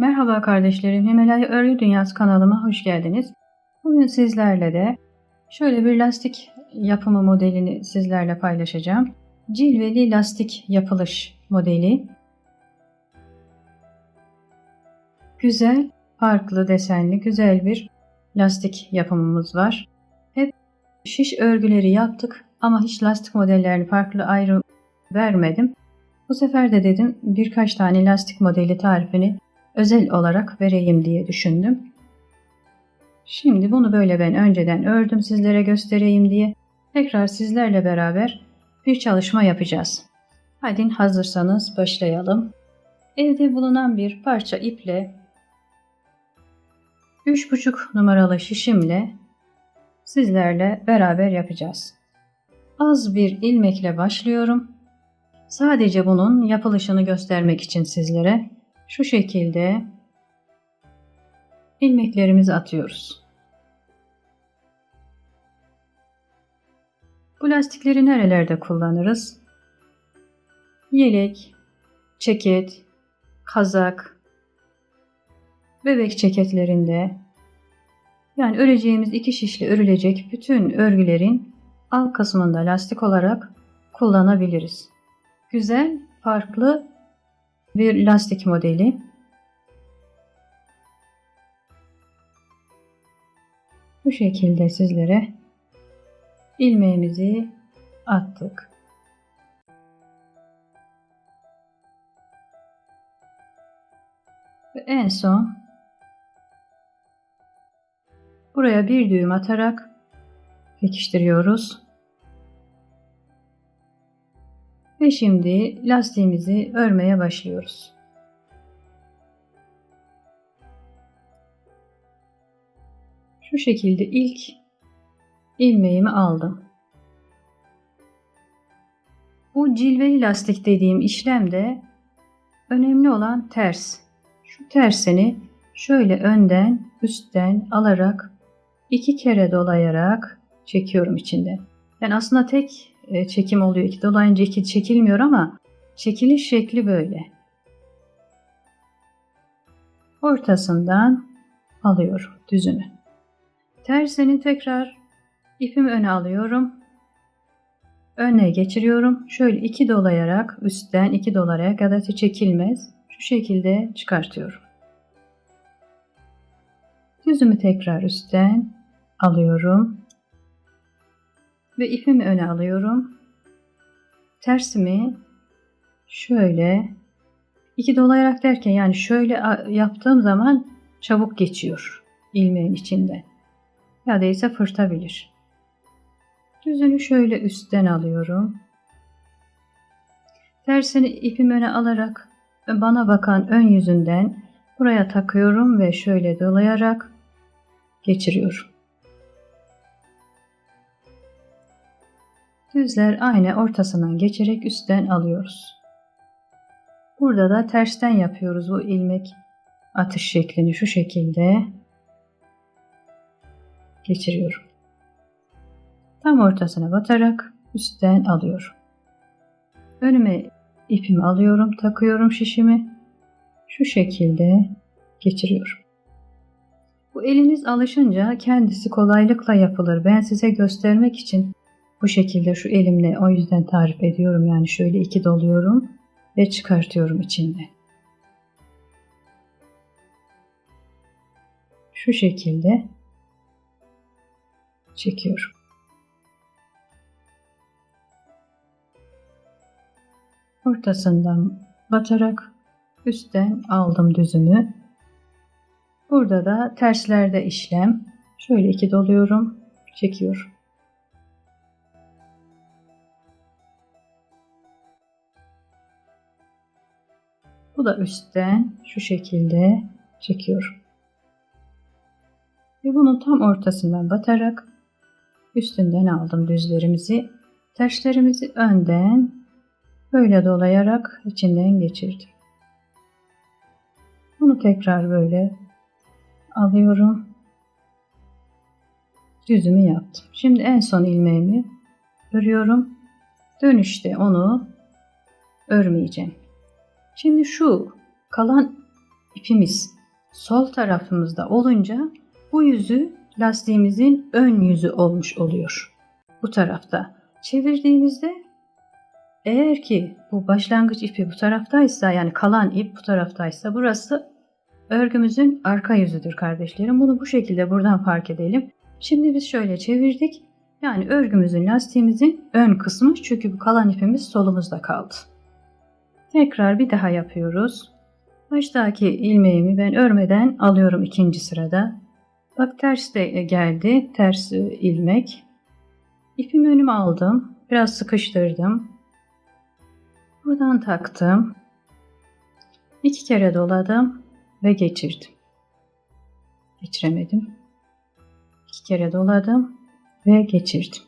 Merhaba kardeşlerim, Himalaya Örgü Dünyası kanalıma hoş geldiniz. Bugün sizlerle de şöyle bir lastik yapımı modelini sizlerle paylaşacağım. Cilveli lastik yapılış modeli. Güzel, farklı desenli, güzel bir lastik yapımımız var. Hep şiş örgüleri yaptık ama hiç lastik modellerini farklı ayrı vermedim. Bu sefer de dedim birkaç tane lastik modeli tarifini özel olarak vereyim diye düşündüm. Şimdi bunu böyle ben önceden ördüm sizlere göstereyim diye. Tekrar sizlerle beraber bir çalışma yapacağız. Hadi hazırsanız başlayalım. Evde bulunan bir parça iple 3,5 numaralı şişimle sizlerle beraber yapacağız. Az bir ilmekle başlıyorum. Sadece bunun yapılışını göstermek için sizlere şu şekilde ilmeklerimizi atıyoruz. Bu lastikleri nerelerde kullanırız? Yelek, ceket, kazak, bebek ceketlerinde yani öreceğimiz iki şişli örülecek bütün örgülerin alt kısmında lastik olarak kullanabiliriz. Güzel, farklı bir lastik modeli. Bu şekilde sizlere ilmeğimizi attık. Ve en son buraya bir düğüm atarak pekiştiriyoruz. Ve şimdi lastiğimizi örmeye başlıyoruz. Şu şekilde ilk ilmeğimi aldım. Bu cilveli lastik dediğim işlemde önemli olan ters. Şu tersini şöyle önden üstten alarak iki kere dolayarak çekiyorum içinde. Yani aslında tek çekim oluyor. İki dolayınca iki çekilmiyor ama çekiliş şekli böyle. Ortasından alıyorum düzünü. Tersini tekrar ipimi öne alıyorum. Öne geçiriyorum. Şöyle iki dolayarak üstten iki dolayarak ya da çekilmez. Şu şekilde çıkartıyorum. Düzümü tekrar üstten alıyorum ve ipimi öne alıyorum. Tersimi şöyle iki dolayarak derken yani şöyle yaptığım zaman çabuk geçiyor ilmeğin içinde. Ya da ise fırtabilir. Düzünü şöyle üstten alıyorum. Tersini ipim öne alarak bana bakan ön yüzünden buraya takıyorum ve şöyle dolayarak geçiriyorum. Düzler aynı ortasından geçerek üstten alıyoruz. Burada da tersten yapıyoruz bu ilmek atış şeklini şu şekilde geçiriyorum. Tam ortasına batarak üstten alıyorum. Önüme ipimi alıyorum, takıyorum şişimi. Şu şekilde geçiriyorum. Bu eliniz alışınca kendisi kolaylıkla yapılır. Ben size göstermek için bu şekilde şu elimle o yüzden tarif ediyorum. Yani şöyle iki doluyorum ve çıkartıyorum içinde. Şu şekilde çekiyorum. Ortasından batarak üstten aldım düzümü. Burada da terslerde işlem. Şöyle iki doluyorum, çekiyorum. Bu da üstten şu şekilde çekiyorum. Ve bunun tam ortasından batarak üstünden aldım düzlerimizi. Terslerimizi önden böyle dolayarak içinden geçirdim. Bunu tekrar böyle alıyorum. Düzümü yaptım. Şimdi en son ilmeğimi örüyorum. Dönüşte onu örmeyeceğim. Şimdi şu kalan ipimiz sol tarafımızda olunca bu yüzü lastiğimizin ön yüzü olmuş oluyor. Bu tarafta. Çevirdiğimizde eğer ki bu başlangıç ipi bu taraftaysa yani kalan ip bu taraftaysa burası örgümüzün arka yüzüdür kardeşlerim. Bunu bu şekilde buradan fark edelim. Şimdi biz şöyle çevirdik. Yani örgümüzün lastiğimizin ön kısmı çünkü bu kalan ipimiz solumuzda kaldı. Tekrar bir daha yapıyoruz. Baştaki ilmeğimi ben örmeden alıyorum ikinci sırada. Bak ters de geldi. Ters ilmek. İpimi önüme aldım. Biraz sıkıştırdım. Buradan taktım. İki kere doladım ve geçirdim. Geçiremedim. İki kere doladım ve geçirdim.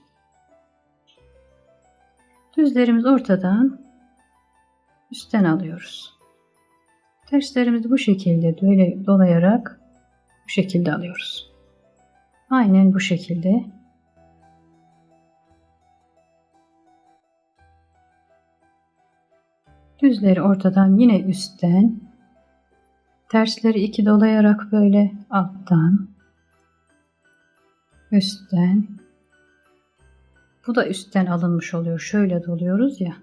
Düzlerimiz ortadan üstten alıyoruz. Terslerimizi bu şekilde böyle dolayarak bu şekilde alıyoruz. Aynen bu şekilde. Düzleri ortadan yine üstten. Tersleri iki dolayarak böyle alttan. Üstten. Bu da üstten alınmış oluyor. Şöyle doluyoruz ya.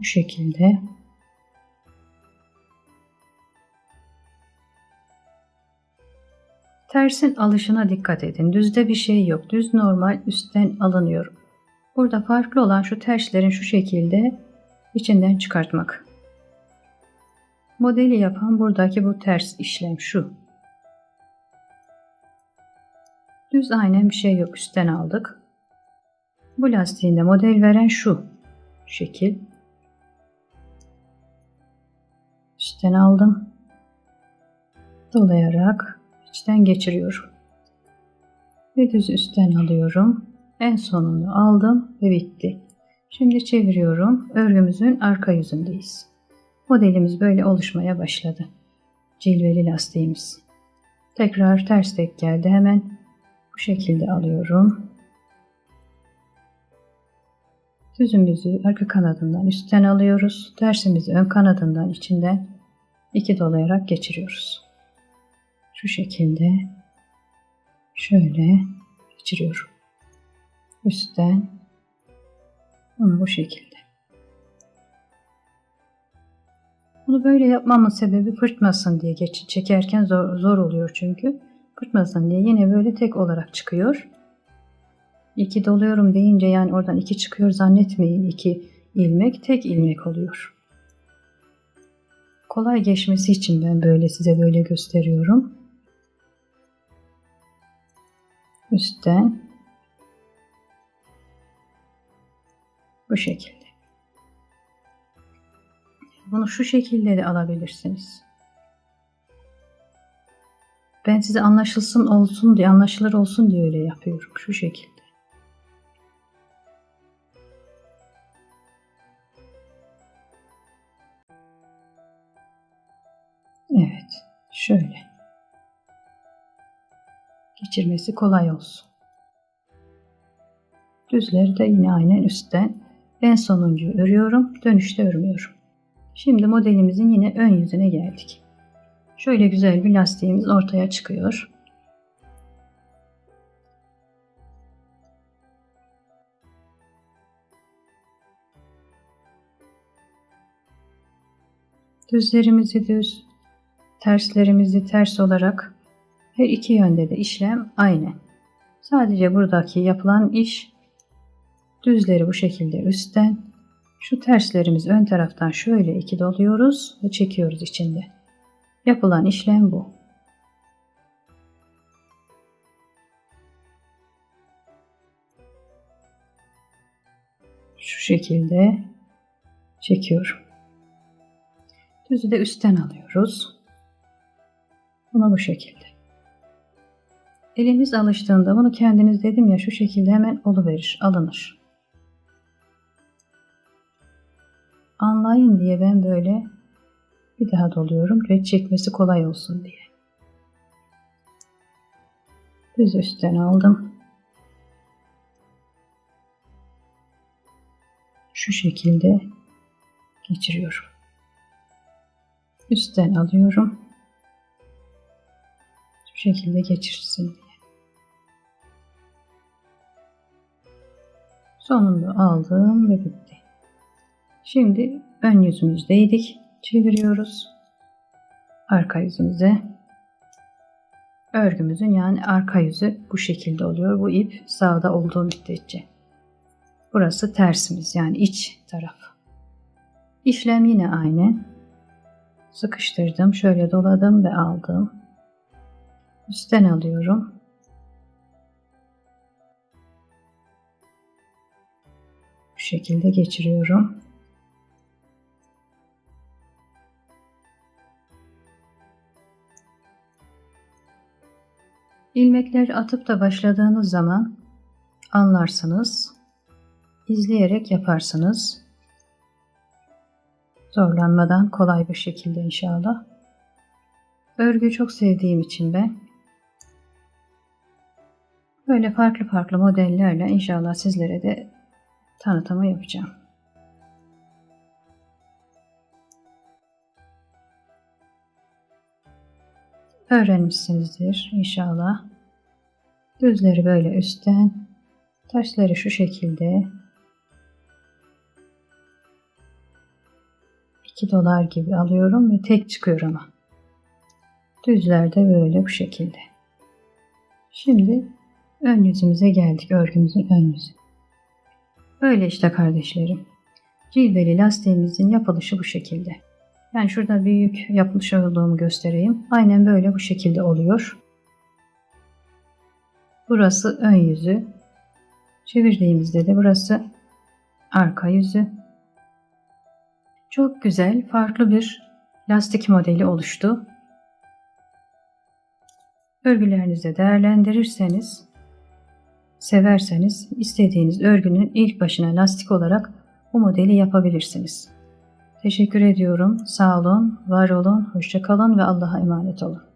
Bu şekilde. Tersin alışına dikkat edin. Düzde bir şey yok. Düz normal üstten alınıyor. Burada farklı olan şu terslerin şu şekilde içinden çıkartmak. Modeli yapan buradaki bu ters işlem şu. Düz aynen bir şey yok. Üstten aldık. Bu lastiğinde model veren şu şekil. Üstten aldım. Dolayarak içten geçiriyorum. Ve düz üstten alıyorum. En sonunu aldım ve bitti. Şimdi çeviriyorum. Örgümüzün arka yüzündeyiz. Modelimiz böyle oluşmaya başladı. Cilveli lastiğimiz. Tekrar ters tek geldi. Hemen bu şekilde alıyorum. Düzümüzü arka kanadından üstten alıyoruz. Tersimizi ön kanadından içinden iki dolayarak geçiriyoruz. Şu şekilde şöyle geçiriyorum. Üstten bunu bu şekilde. Bunu böyle yapmamın sebebi fırtmasın diye geç, çekerken zor, zor oluyor çünkü. Fırtmasın diye yine böyle tek olarak çıkıyor. İki doluyorum deyince yani oradan iki çıkıyor zannetmeyin. iki ilmek tek ilmek oluyor. Kolay geçmesi için ben böyle size böyle gösteriyorum. Üstten bu şekilde. Bunu şu şekilde de alabilirsiniz. Ben size anlaşılsın olsun diye, anlaşılır olsun diye öyle yapıyorum. Şu şekilde. Evet, şöyle. Geçirmesi kolay olsun. Düzleri de yine aynen üstten en sonuncuyu örüyorum, dönüşte örmüyorum. Şimdi modelimizin yine ön yüzüne geldik. Şöyle güzel bir lastiğimiz ortaya çıkıyor. Düzlerimizi düz, terslerimizi ters olarak her iki yönde de işlem aynı. Sadece buradaki yapılan iş düzleri bu şekilde üstten, şu terslerimiz ön taraftan şöyle iki doluyoruz ve çekiyoruz içinde. Yapılan işlem bu. Şu şekilde çekiyorum. Düzü de üstten alıyoruz. Buna bu şekilde. Eliniz alıştığında bunu kendiniz dedim ya şu şekilde hemen oluverir, alınır. Anlayın diye ben böyle bir daha doluyorum ve çekmesi kolay olsun diye. Düz üstten aldım. şu şekilde geçiriyorum. Üstten alıyorum. Şekilde geçirsin diye. Sonunda aldım ve bitti. Şimdi ön yüzümüzdeydik. Çeviriyoruz. Arka yüzümüze. Örgümüzün yani arka yüzü bu şekilde oluyor. Bu ip sağda olduğu müddetçe. Burası tersimiz yani iç taraf. İşlem yine aynı. Sıkıştırdım, şöyle doladım ve aldım. Üstten alıyorum. Bu şekilde geçiriyorum. İlmekleri atıp da başladığınız zaman anlarsınız. İzleyerek yaparsınız. Zorlanmadan kolay bir şekilde inşallah. Örgü çok sevdiğim için ben böyle farklı farklı modellerle inşallah sizlere de tanıtımı yapacağım. Öğrenmişsinizdir inşallah. Düzleri böyle üstten, taşları şu şekilde 2 dolar gibi alıyorum ve tek çıkıyor ama. Düzlerde böyle bu şekilde. Şimdi ön yüzümüze geldik. Örgümüzün ön yüzü. Böyle işte kardeşlerim. Cilveli lastiğimizin yapılışı bu şekilde. Yani şurada büyük yapmış olduğumu göstereyim. Aynen böyle bu şekilde oluyor. Burası ön yüzü. Çevirdiğimizde de burası arka yüzü. Çok güzel, farklı bir lastik modeli oluştu. Örgülerinizde değerlendirirseniz, severseniz istediğiniz örgünün ilk başına lastik olarak bu modeli yapabilirsiniz. Teşekkür ediyorum. Sağ olun, var olun, hoşça kalın ve Allah'a emanet olun.